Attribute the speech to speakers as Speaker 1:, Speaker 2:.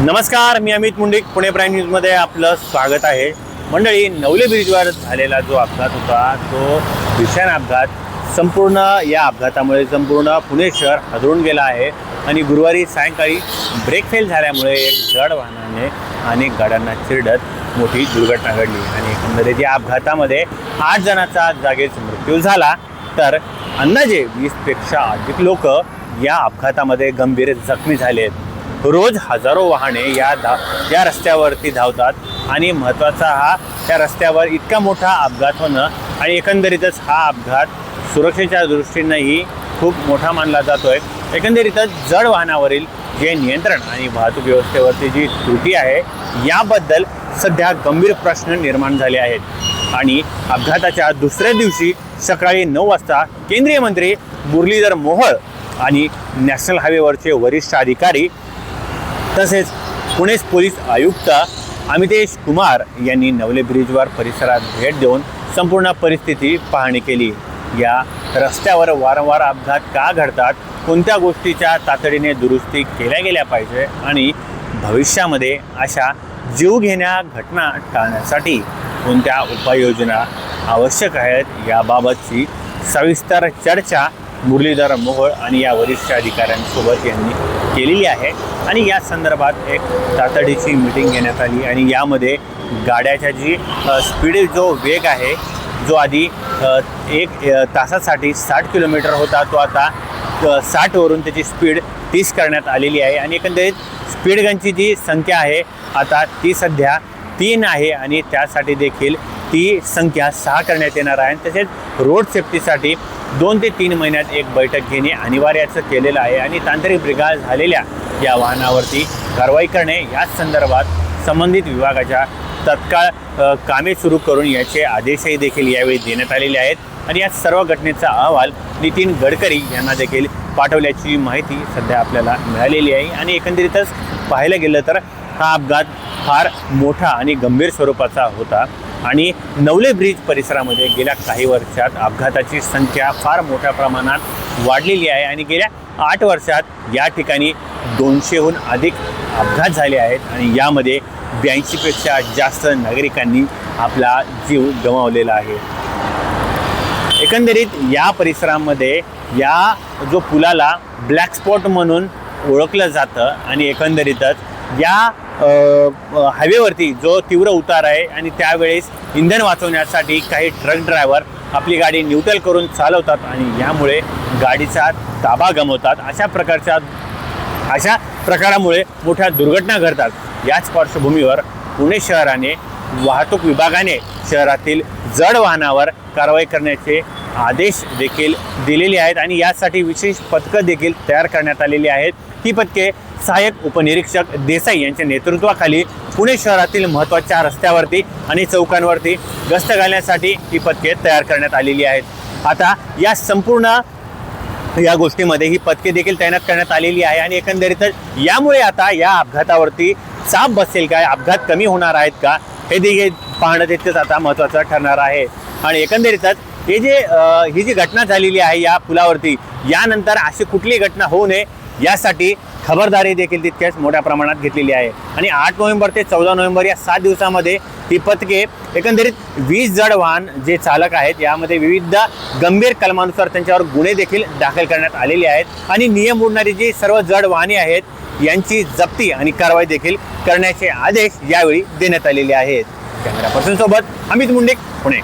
Speaker 1: नमस्कार मी अमित मुंडिक पुणे प्राईम न्यूजमध्ये आपलं स्वागत आहे. मंडळी नवले ब्रिजवर झालेला जो अपघात होता तो भीषण अपघात. संपूर्ण या अपघातामुळे संपूर्ण पुणे शहर हदरून गेला आहे आणि गुरुवारी सायंकाळी ब्रेक फेल झाल्यामुळे एक जड वाहनाने अनेक गाड्यांना चिरडत मोठी दुर्घटना घडली आणि एकंदरीत या अपघातामध्ये आठ जणांचा जागीच मृत्यू झाला. तर अंदाजे वीसपेक्षा अधिक लोक या अपघातामध्ये गंभीर जखमी झाले आहेत रोज हजारो वाहने या धा या रस्त्यावरती धावतात. आणि महत्त्वाचा हा त्या रस्त्यावर इतका मोठा अपघात होणं आणि एकंदरीतच हा अपघात सुरक्षेच्या दृष्टीनंही खूप मोठा मानला जातो आहे एकंदरीतच जड वाहनावरील जे नियंत्रण आणि वाहतूक व्यवस्थेवरती जी त्रुटी आहे याबद्दल सध्या गंभीर प्रश्न निर्माण झाले आहेत. आणि अपघाताच्या दुसऱ्या दिवशी सकाळी नऊ वाजता केंद्रीय मंत्री मुरलीधर मोहोळ आणि नॅशनल हायवेवरचे वरिष्ठ अधिकारी तसेच पुणे पोलीस आयुक्त अमितेश कुमार यांनी नवले ब्रिजवर परिसरात भेट देऊन संपूर्ण परिस्थिती पाहणी केली. या रस्त्यावर वारंवार अपघात का घडतात कोणत्या गोष्टीच्या तातडीने दुरुस्ती केल्या गेल्या पाहिजे आणि भविष्यामध्ये अशा जीवघेण्या घटना टाळण्यासाठी कोणत्या उपाययोजना आवश्यक आहेत याबाबतची सविस्तर चर्चा मुरलीधर मोहोळ आणि या वरिष्ठ अधिकाऱ्यांसोबत यांनी केलेली आहे. आणि या संदर्भात एक तातडीची मीटिंग घेण्यात आली आणि यामध्ये गाड्याच्या जी स्पीड जो वेग आहे जो आधी एक तासासाठी साठ किलोमीटर होता तो आता साठवरून त्याची स्पीड तीस करण्यात आलेली आहे. आणि एकंदरीत स्पीडगनची जी संख्या आहे आता ती सध्या तीन आहे आणि त्यासाठी देखील ती संख्या सहा करण्यात येणार आहे. आणि तसेच रोड सेफ्टीसाठी दोन ते तीन महिन्यात एक बैठक घेणे अनिवार्याचं केलेलं आहे आणि तांत्रिक बिघाड झालेल्या या वाहनावरती कारवाई करणे याच संदर्भात संबंधित विभागाच्या तत्काळ कामे सुरू करून याचे आदेशही देखील यावेळी देण्यात आलेले आहेत. आणि या सर्व घटनेचा अहवाल नितीन गडकरी यांना देखील पाठवल्याची माहिती सध्या आपल्याला मिळालेली आहे. आणि एकंदरीतच पाहायला गेलं तर हा अपघात फार मोठा आणि गंभीर स्वरूपाचा होता. आणि नवले ब्रिज परिसरामध्ये गेल्या काही वर्षात अपघाताची संख्या फार मोठ्या प्रमाणात वाढलेली आहे आणि गेल्या आठ वर्षात या ठिकाणी दोनशेहून अधिक अपघात झाले आहेत आणि यामध्ये ब्याऐंशीपेक्षा जास्त नागरिकांनी आपला जीव गमावलेला आहे. एकंदरीत या परिसरामध्ये या जो पुलाला ब्लॅक स्पॉट म्हणून ओळखलं जातं आणि एकंदरीतच या हायवेवरती जो तीव्र उतार आहे आणि त्यावेळेस इंधन वाचवण्यासाठी काही ट्रक ड्रायव्हर आपली गाडी न्यूट्रल करून चालवतात आणि यामुळे गाडीचा ताबा गमवतात. अशा प्रकारच्या अशा प्रकारामुळे मोठ्या दुर्घटना घडतात. याच पार्श्वभूमीवर पुणे शहराने वाहतूक विभागाने शहरातील जड वाहनावर कारवाई करण्याचे आदेश देखील दिलेले आहेत आणि यासाठी विशेष पथकं देखील तयार करण्यात आलेली आहेत. ही पथके सहाय्यक उपनिरीक्षक देसाई यांच्या नेतृत्वाखाली पुणे शहरातील महत्त्वाच्या रस्त्यावरती आणि चौकांवरती गस्त घालण्यासाठी ही पथके तयार करण्यात आलेली आहेत. आता या संपूर्ण या गोष्टीमध्ये ही पथके देखील तैनात करण्यात आलेली आहे आणि एकंदरीतच यामुळे आता या अपघातावरती चाप बसेल काय अपघात कमी होणार आहेत का? हे देखील पाहणं तितकंच आता महत्त्वाचं ठरणार आहे. आणि एकंदरीतच हे जे ही जी घटना झालेली आहे या पुलावरती यानंतर अशी कुठली घटना होऊ नये यासाठी खबरदारी देखील तितक्याच मोठ्या प्रमाणात घेतलेली आहे. आणि आठ नोव्हेंबर ते चौदा नोव्हेंबर या सात दिवसामध्ये ही पथके एकंदरीत वीस जड वाहन जे चालक आहेत यामध्ये विविध गंभीर कलमानुसार त्यांच्यावर गुन्हे देखील दाखल करण्यात आलेले आहेत. आणि नियम उडणारी जी सर्व जड वाहने आहेत यांची जप्ती आणि कारवाई देखील करण्याचे आदेश यावेळी देण्यात आलेले आहेत. कॅमेरा पर्सन सोबत अमित मुंडे पुणे.